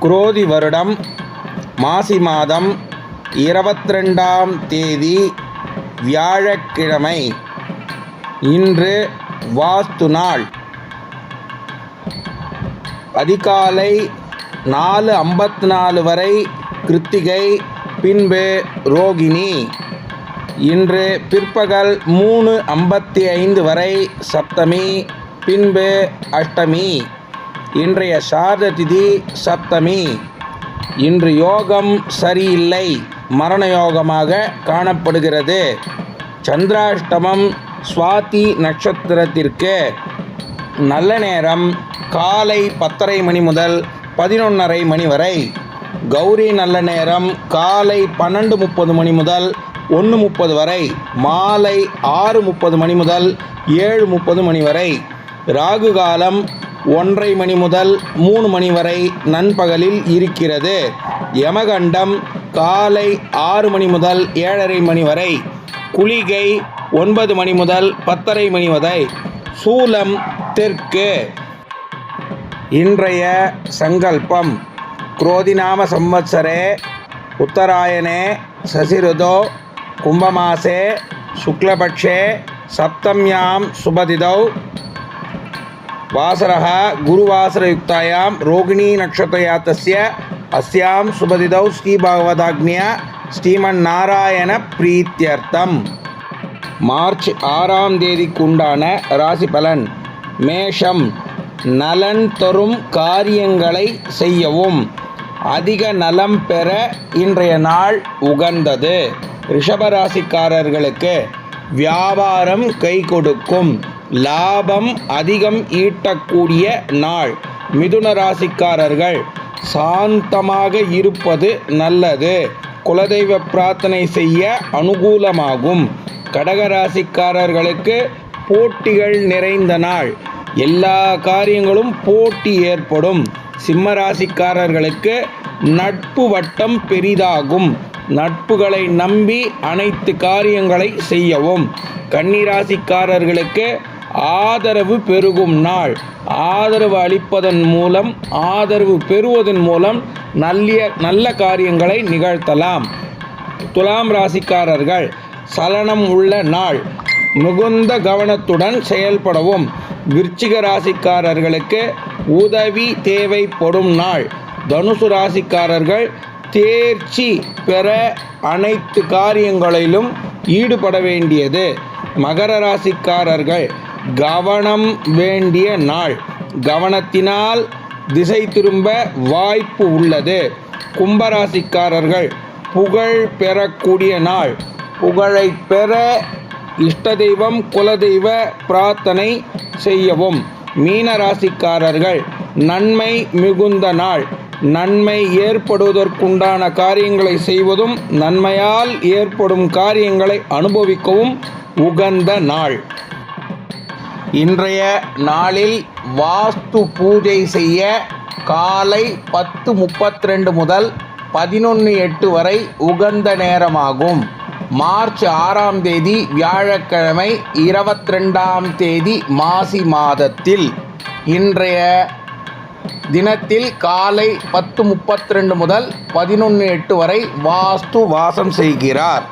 குரோதி வருடம் மாசி மாதம் இருபத்திரெண்டாம் தேதி வியாழக்கிழமை. இன்று வாஸ்து நாள். அதிகாலை நாலு ஐம்பத்தி நாலு வரை கிருத்திகை பின்பு ரோகிணி. இன்று பிற்பகல் மூணு ஐம்பத்தி ஐந்து வரை சப்தமி பின்பு அஷ்டமி. இன்றைய சாரத திதி சப்தமி. இன்று யோகம் சரியில்லை மரண யோகமாக காணப்படுகிறது. சந்திராஷ்டமம் சுவாதி நட்சத்திரத்திற்கு நல்ல நேரம் காலை பத்தரை மணி முதல் பதினொன்றரை மணி வரை. கௌரி நல்ல நேரம் காலை பன்னெண்டு முப்பது மணி முதல் ஒன்று முப்பது வரை. மாலை ஆறு முப்பது மணி முதல் ஏழு முப்பது மணி வரை. ராகு காலம் ஒன்றை மணி முதல் மூணு மணி வரை நண்பகலில் இருக்கிறது. யமகண்டம் காலை ஆறு மணி முதல் ஏழரை மணி வரை குளிகை ஒன்பது மணி முதல் பத்தரை மணி வரை. சூலம் தெற்கு. இன்றைய சங்கல்பம் குரோதிநாம சம்வத்சரே உத்தராயணே சசிருதோ கும்பமாசே சுக்லபக்ஷே சப்தம்யாம் சுபதிதோ वासरः गुरुवासरयुक्तायां रोहिणीनक्षत्रयातस्य अस्यां शुभतिथौ श्रीभगवदाज्ञया ஸ்ரீமன்னாராயண மார்ச் ஆறாம் தேதிக்கு உண்டான ராசி பலன் மேஷம் நலன் தரும் காரியங்களை செய்யவும் அதிக நலம் பெற இன்றைய நாள் உகந்தது ரிஷபராசிக்காரர்களுக்கு வியாபாரம் கை கொடுக்கும் லாபம் அதிகம் ஈட்டக்கூடிய நாள். மிதுன ராசிக்காரர்கள் சாந்தமாக இருப்பது நல்லது. குலதெய்வ பிரார்த்தனை செய்ய அனுகூலமாகும். கடகராசிக்காரர்களுக்கு போட்டிகள் நிறைந்த நாள். எல்லா காரியங்களும் போட்டி ஏற்படும். சிம்ம ராசிக்காரர்களுக்கு நட்பு வட்டம் பெரிதாகும். நட்புகளை நம்பி அனைத்து காரியங்களை செய்யவும். கன்னிராசிக்காரர்களுக்கு ஆதரவு பெருகும் நாள். ஆதரவு அளிப்பதன் மூலம் ஆதரவு பெறுவதன் மூலம் நல்ல நல்ல காரியங்களை நிகழ்த்தலாம். துலாம் ராசிக்காரர்கள் சலனம் உள்ள நாள். மிகுந்த கவனத்துடன் செயல்படவும். விருச்சிக ராசிக்காரர்களுக்கு உதவி தேவைப்படும் நாள். தனுசு ராசிக்காரர்கள் தேர்ச்சி பெற அனைத்து காரியங்களிலும் ஈடுபட வேண்டியது. மகர ராசிக்காரர்கள் கவனம் வேண்டிய நாள். கவனத்தினால் திசை திரும்ப வாய்ப்பு உள்ளது. கும்பராசிக்காரர்கள் புகழ் பெறக்கூடிய நாள். புகழை பெற இஷ்ட தெய்வம் குலதெய்வ பிரார்த்தனை செய்யவும். மீன ராசிக்காரர்கள் நன்மை மிகுந்த நாள். நன்மை ஏற்படுவதற்குண்டான காரியங்களை செய்வதும் நன்மையால் ஏற்படும் காரியங்களை அனுபவிக்கவும் உகந்த நாள். இன்றைய நாளில் வாஸ்து பூஜை செய்ய காலை பத்து முப்பத்தி ரெண்டு முதல் பதினொன்று எட்டு வரை உகந்த நேரமாகும். மார்ச் ஆறாம் தேதி வியாழக்கிழமை இருபத்தி ரெண்டாம் தேதி மாசி மாதத்தில். இன்றைய தினத்தில் காலை பத்து முப்பத்தி ரெண்டு முதல் பதினொன்று எட்டு வரை வாஸ்து வாசம் செய்கிறார்.